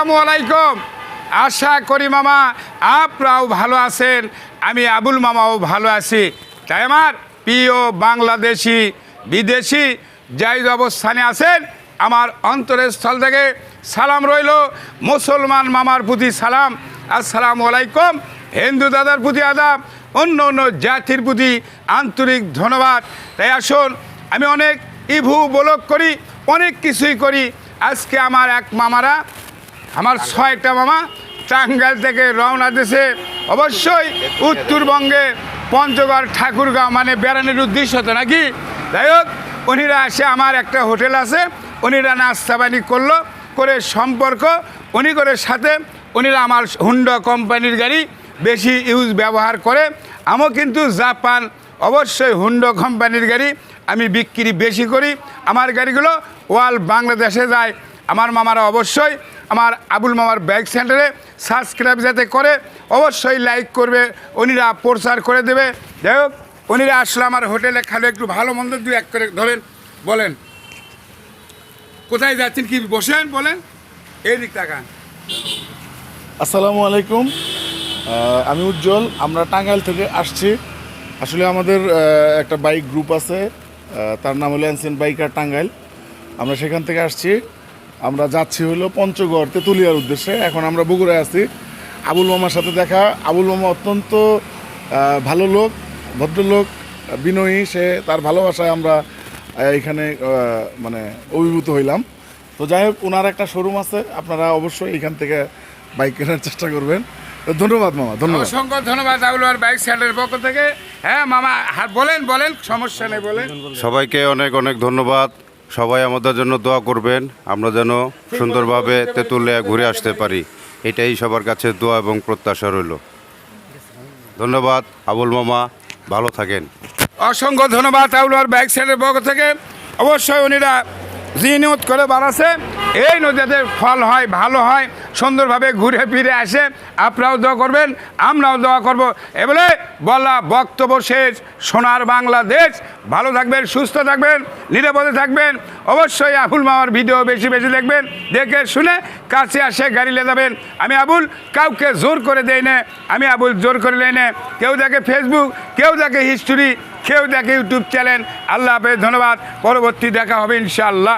আসসালামু আলাইকুম। আশা করি মামা আপনারাও ভালো আছেন, আমি আবুল মামাও ভালো আছি। তাই আমার প্রিয় বাংলাদেশি, বিদেশি যাই অবস্থানে আছেন, আমার অন্তরের স্থল থেকে সালাম রইল। মুসলমান মামার প্রতি সালাম। আসসালামু আলাইকুম। হিন্দু দাদার প্রতি আদাব। অন্য অন্য জাতির প্রতি আন্তরিক ধন্যবাদ। তাই আসুন, আমি অনেক ইভু বলক করি, অনেক কিছুই করি। আজকে আমার এক মামারা আমার ছয়টা মামা টাঙ্গাইল থেকে রওনা দিয়েছে অবশ্যই উত্তরবঙ্গে পঞ্চগড় ঠাকুরগাঁও মানে বেড়ানোর উদ্দেশ্য তো নাকি? যাই হোক, উনিরা এসে আমার একটা হোটেল আছে, উনিরা নাস্তা পানি করল, করে সম্পর্ক, উনি করে সাথে, উনিরা আমার হুন্ডা কোম্পানির গাড়ি বেশি ইউজ ব্যবহার করে। আমিও কিন্তু জাপান, অবশ্যই হুন্ডো কোম্পানির গাড়ি আমি বিক্রি বেশি করি। আমার গাড়িগুলো ওয়াল বাংলাদেশে যায়। আমার মামারা অবশ্যই আবুল মামার ব্যাগ সেন্টারে সাবস্ক্রাইব যাতে করে, অবশ্যই লাইক করবে উনিরা প্রচার করে দেবে। যাই হোক উনিরা আসলে আমার হোটেলে, খালে একটু ভালো মন্দ দু এক করে, ধরেন, বলেন। কোথায় যাচ্ছেন কি বসেন, বলেন। এই দিক তাকান। আসসালামু আলাইকুম। আমি উজ্জ্বল, আমরা টাঙ্গাইল থেকে আসছি। আসলে আমাদের একটা বাইক গ্রুপ আছে তার নাম হলো অ্যানসেন্ট বাইকার টাঙ্গাইল আমরা সেখান থেকে আসছি। আমরা যাচ্ছি হলো পঞ্চগড় তেঁতুলিয়ার উদ্দেশ্যে। এখন আমরা বগুড়ায় আছি। আবুল মামার সাথে দেখা। আবুল মামা অত্যন্ত ভালো লোক ভদ্রলোক বিনয়ী। সে তার ভালোবাসায় আমরা এখানে মানে অভিভূত হইলাম। তো যাই হোক ওনার একটা শোরুম আছে। আপনারা অবশ্যই এখান থেকে বাইক কেনার চেষ্টা করবেন। তো ধন্যবাদ মামা ধন্যবাদ। অসংখ্য ধন্যবাদ আবুল মামার বাইক সেন্টারের পক্ষ থেকে। হ্যাঁ মামা হ্যাঁ বলেন বলেন সমস্যা নেই বলেন। সবাইকে অনেক অনেক ধন্যবাদ। সবাই আমাদের জন্য দোয়া করবেন, আমরা যেন সুন্দরভাবে তেঁতুলিয়া ঘুরে আসতে পারি। এটাই সবার কাছে দোয়া এবং প্রত্যাশা রইল। ধন্যবাদ, আবুল মামা, ভালো থাকেন। অসংখ্য ধন্যবাদ আউলার ব্যাক সাইডের পক্ষ থেকে। অবশ্যই উনিরা জিনিয়ত করে বাড়াছে এই নদীতে ফল হয়, ভালো হয়, সুন্দরভাবে ঘুরে ফিরে আসে, আপনারাও দোয়া করবেন, আমরাও দোয়া করব। এবারে বলা বক্তব্য শেষ। সোনার বাংলাদেশ। ভালো থাকবেন, সুস্থ থাকবেন, নিরাপদে থাকবেন। অবশ্যই আবুল মামার ভিডিও বেশি বেশি দেখবেন, দেখে শুনে কাছে আসে গাড়ি লে যাবেন। আমি আবুল, কাউকে জোর করে দেই না। আমি আবুল, জোর করে নেই না। কেউ দেখে ফেসবুক কেউ দেখে হিস্টোরি কেউ দেখে ইউটিউব চ্যানেল আল্লাহ হাফেজ, ধন্যবাদ। পরবর্তী দেখা হবে ইনশাআল্লাহ।